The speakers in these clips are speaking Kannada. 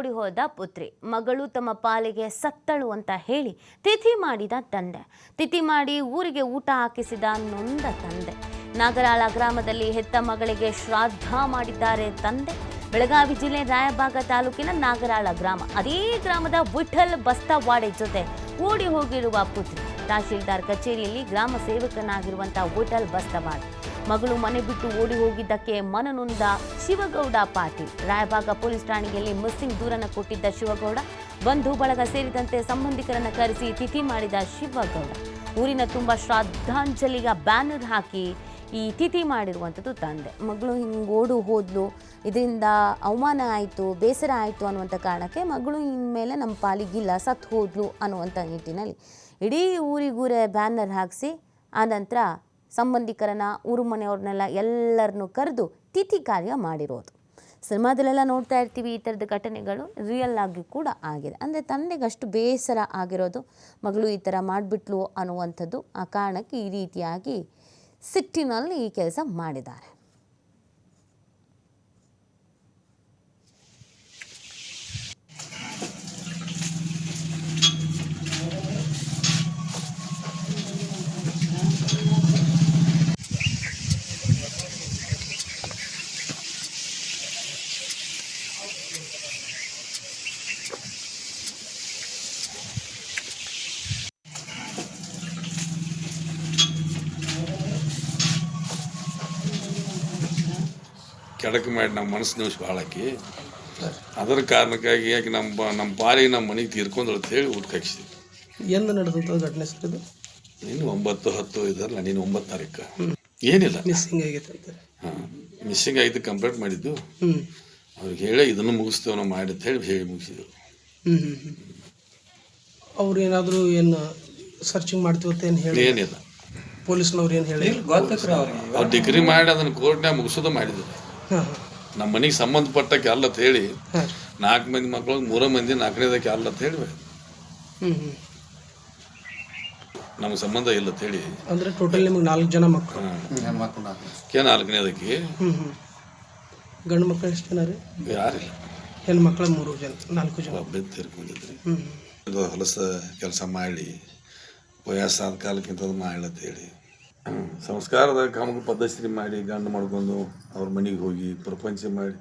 ಓಡಿ ಹೋದ ಪುತ್ರಿ. ಮಗಳು ತಮ್ಮ ಪಾಲಿಗೆ ಸತ್ತಳು ಅಂತ ಹೇಳಿ ತಿಥಿ ಮಾಡಿದ ತಂದೆ. ತಿಥಿ ಮಾಡಿ ಊರಿಗೆ ಊಟ ಹಾಕಿಸಿದ ನೊಂದ ತಂದೆ. ನಾಗರಾಳ ಗ್ರಾಮದಲ್ಲಿ ಹೆತ್ತ ಮಗಳಿಗೆ ಶ್ರಾದ್ದ ಮಾಡಿದ್ದಾರೆ ತಂದೆ. ಬೆಳಗಾವಿ ಜಿಲ್ಲೆ ರಾಯಬಾಗ ತಾಲೂಕಿನ ನಾಗರಾಳ ಗ್ರಾಮ. ಅದೇ ಗ್ರಾಮದ ವಿಠಲ್ ಬಸ್ತವಾಡೆ ಜೊತೆ ಓಡಿ ಹೋಗಿರುವ ಪುತ್ರಿ. ತಹಶೀಲ್ದಾರ್ ಕಚೇರಿಯಲ್ಲಿ ಗ್ರಾಮ ಸೇವಕನಾಗಿರುವಂತಹ ಹೋಟೆಲ್ ಬಸ್ತವಾಡ್ ಮಗಳು ಮನೆ ಬಿಟ್ಟು ಓಡಿ ಹೋಗಿದ್ದಕ್ಕೆ ಮನನೊಂದ ಶಿವಗೌಡ ಪಾಟೀಲ್. ರಾಯಭಾಗ ಪೊಲೀಸ್ ಠಾಣೆಯಲ್ಲಿ ಮಿಸ್ಸಿಂಗ್ ದೂರನ್ನು ಕೊಟ್ಟಿದ್ದ ಶಿವಗೌಡ, ಬಂಧು ಬಳಗ ಸೇರಿದಂತೆ ಸಂಬಂಧಿಕರನ್ನು ಕರೆಸಿ ತಿಥಿ ಮಾಡಿದ ಶಿವಗೌಡ. ಊರಿನ ತುಂಬ ಶ್ರದ್ಧಾಂಜಲಿಗ ಬ್ಯಾನರ್ ಹಾಕಿ ಈ ತಿಥಿ ಮಾಡಿರುವಂಥದ್ದು ತಂದೆ. ಮಗಳು ಹಿಂಗೆ ಓಡು ಹೋದ್ಲು ಇದರಿಂದ ಅವಮಾನ ಆಯಿತು, ಬೇಸರ ಆಯಿತು ಅನ್ನುವಂಥ ಕಾರಣಕ್ಕೆ ಮಗಳು ಇನ್ಮೇಲೆ ನಮ್ಮ ಪಾಲಿಗಿಲ್ಲ, ಸತ್ತು ಹೋದ್ಲು ಅನ್ನುವಂಥ ನಿಟ್ಟಿನಲ್ಲಿ ಇಡೀ ಊರಿಗೂರೇ ಬ್ಯಾನರ್ ಹಾಕಿಸಿ ಆನಂತರ ಸಂಬಂಧಿಕರನ್ನ, ಊರು ಮನೆಯವ್ರನ್ನೆಲ್ಲ ಎಲ್ಲರನ್ನೂ ಕರೆದು ತಿಥಿ ಕಾರ್ಯ ಮಾಡಿರೋದು. ಸಿನಿಮಾದಲ್ಲೆಲ್ಲ ನೋಡ್ತಾ ಇರ್ತೀವಿ ಈ ಥರದ ಘಟನೆಗಳು ರಿಯಲ್ ಆಗಿ ಕೂಡ ಆಗಿದೆ. ಅಂದರೆ ತಂದೆಗೆ ಅಷ್ಟು ಬೇಸರ ಆಗಿರೋದು ಮಗಳು ಈ ಥರ ಮಾಡಿಬಿಟ್ಲು ಅನ್ನುವಂಥದ್ದು ಆ ಕಾರಣಕ್ಕೆ ಈ ರೀತಿಯಾಗಿ ಸಿಟ್ಟಿನಲ್ಲಿ ಈ ಕೆಲಸ ಮಾಡಿದ್ದಾರೆ. ಕೆಡಕು ಮಾಡಿ ನಮ್ಮ ಮನಸ್ಸು ನೋಸಿ ಭಾಳ ಆಕಿ. ಅದರ ಕಾರಣಕ್ಕಾಗಿ ಯಾಕೆ ನಮ್ಮ ಬ- ನಮ್ಮ ಪಾಲಿಗೆ ನಮ್ಮ ಮನೆಗೆ ತೀರ್ಕೊಂಡು ಅಂತ ಹೇಳಿ ಊಟಕ್ಕೆ ಹಾಕ್ಸಿದ್ವಿ. ಎಂದು ನಡೆದಂಥ ಘಟನೆ ಸರ್ ಇದು? ನೀನು ಒಂಬತ್ತು ಹತ್ತು ಇದರಲ್ಲ ನೀನು ಒಂಬತ್ತು ತಾರೀಕು. ಏನಿಲ್ಲ. ಮಿಸ್ಸಿಂಗ್ ಆಗೈತೆ ಅಂತ. ಹಾಂ ಮಿಸ್ಸಿಂಗ್ ಆಗಿದ್ದು ಕಂಪ್ಲೇಂಟ್ ಮಾಡಿದ್ದು. ಹ್ಞೂ ಅವ್ರಿಗೆ ಹೇಳಿ ಇದನ್ನು ಮುಗಿಸ್ತೇವೆ ನಾವು ಮಾಡಿ ಅಂತ ಹೇಳಿ ಹೇಳಿ ಮುಗಿಸಿದ್ರು. ಹ್ಞೂ ಹ್ಞೂ ಹ್ಞೂ ಅವ್ರು ಏನಾದರೂ ಏನು ಸರ್ಚಿಂಗ್ ಮಾಡ್ತೀವಿ ಅಂತ ಏನು ಹೇಳಿ? ಏನಿಲ್ಲ. ಪೊಲೀಸ್ನವ್ರು ಏನು ಹೇಳಿ? ಅವ್ರು ಡಿಗ್ರಿ ಮಾಡಿ ಅದನ್ನು ಕೋರ್ಟ್ನಾಗ ಮುಗಿಸೋದು ಮಾಡಿದ್ರು. ನಮ್ಮ ಮನೆಗೆ ಸಂಬಂಧಪಟ್ಟ ಕ್ಯಾಲ್ ಅಂತ ಹೇಳಿ ನಾಲ್ಕು ಮಂದಿ ಮಕ್ಕಳು ಮೂರ ಮಂದಿ ನಾಲ್ಕನೇದ ಅಲ್ಲ ಅಂತ ಹೇಳಿ ನಮ್ಗೆ ಸಂಬಂಧ ಇಲ್ಲ ಅಂತ ಹೇಳಿ. ಅಂದ್ರೆ ಟೋಟಲ್ ನಿಮಗೆ ನಾಲ್ಕು ಜನ ಮಕ್ಕಳು ಕೆ ನಾಲ್ಕನೇದಕ್ಕೆ? ಗಂಡು ಮಕ್ಕಳು ಎಷ್ಟು ಜನ ರೀ? ಯಾರಿಲ್ಲ. ಹೆಣ್ಣು ಮಕ್ಕಳು ಮೂರು ಜನ ನಾಲ್ಕು ಜನ. ಒಬ್ಬೇ ತೀರ್ಕೊಂಡಿದ್ರಿ. ಇದು ಹೊಲಸ ಕೆಲಸ ಮಾಡಿ ವಯಸ್ಸಾದ ಕಾಲಕ್ಕಿಂತ ಮಾಡಿ ಹೇಳಿ. ಸಂಸ್ಕಾರದ ಕಾಮಕ ಪದ್ಧತಿ ಮಾಡಿ ಗಂಡು ಮಾಡ್ಕೊಂಡು ಅವ್ರ ಮನೆಗೆ ಹೋಗಿ ಪ್ರಪಂಚ ಮಾಡಿ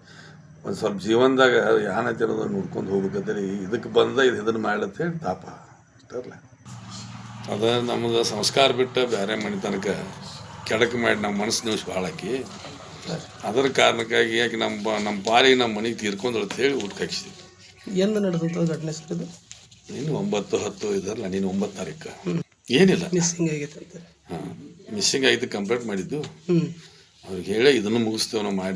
ಒಂದು ಸ್ವಲ್ಪ ಜೀವನದಾಗ ಯಾನೈತಿ ಅನ್ನೋದು ನೋಡ್ಕೊಂಡು ಹೋಗ್ಬೇಕಂತೇಳಿ ಇದಕ್ಕೆ ಬಂದ ಇದು ಇದನ್ನು ಮಾಡತ್ತೆ ಹೇಳಿ ತಾಪ. ಅಷ್ಟಲ್ಲ ಅದ ನಮ್ಗೆ ಸಂಸ್ಕಾರ ಬಿಟ್ಟು ಬೇರೆ ಮನೆ ತನಕ ಕೆಡಕು ಮಾಡಿ ನಮ್ಮ ಮನಸ್ಸು ನಿಮಿಷ ಭಾಳ ಆಕಿ. ಅದರ ಕಾರಣಕ್ಕಾಗಿ ಯಾಕೆ ನಮ್ಮ ಬ- ನಮ್ಮ ಪಾಲಿಗೆ ನಮ್ಮ ಮನೆಗೆ ತೀರ್ಕೊಂಡು ಅಂತ ಹೇಳಿ ಊಟಕ್ಕೆ ಹಾಕ್ಸಿದ್ವಿ. ಎಂದು ನಡೆದಂಥ ಘಟನೆ ಸರ್ ಇದು ನೀನು ಒಂಬತ್ತು ಹತ್ತು ಇದರಲ್ಲ ನೀನು ಒಂಬತ್ತು ತಾರೀಕು. ಏನಿಲ್ಲ. ಮಿಸ್ಸಿಂಗ್ ಆಗೈತೆ ಅಂತ ಹಾಂ ಮಿಸ್ಸಿಂಗ್ ಆಗಿದ್ದು ಕಂಪ್ಲೇಂಟ್ ಮಾಡಿದ್ದು. ಅವ್ರಿಗೆ ಹೇಳಿ ಇದನ್ನು ಮುಗಿಸ್ತೇವೆ ನಾವು ಮಾಡಿ.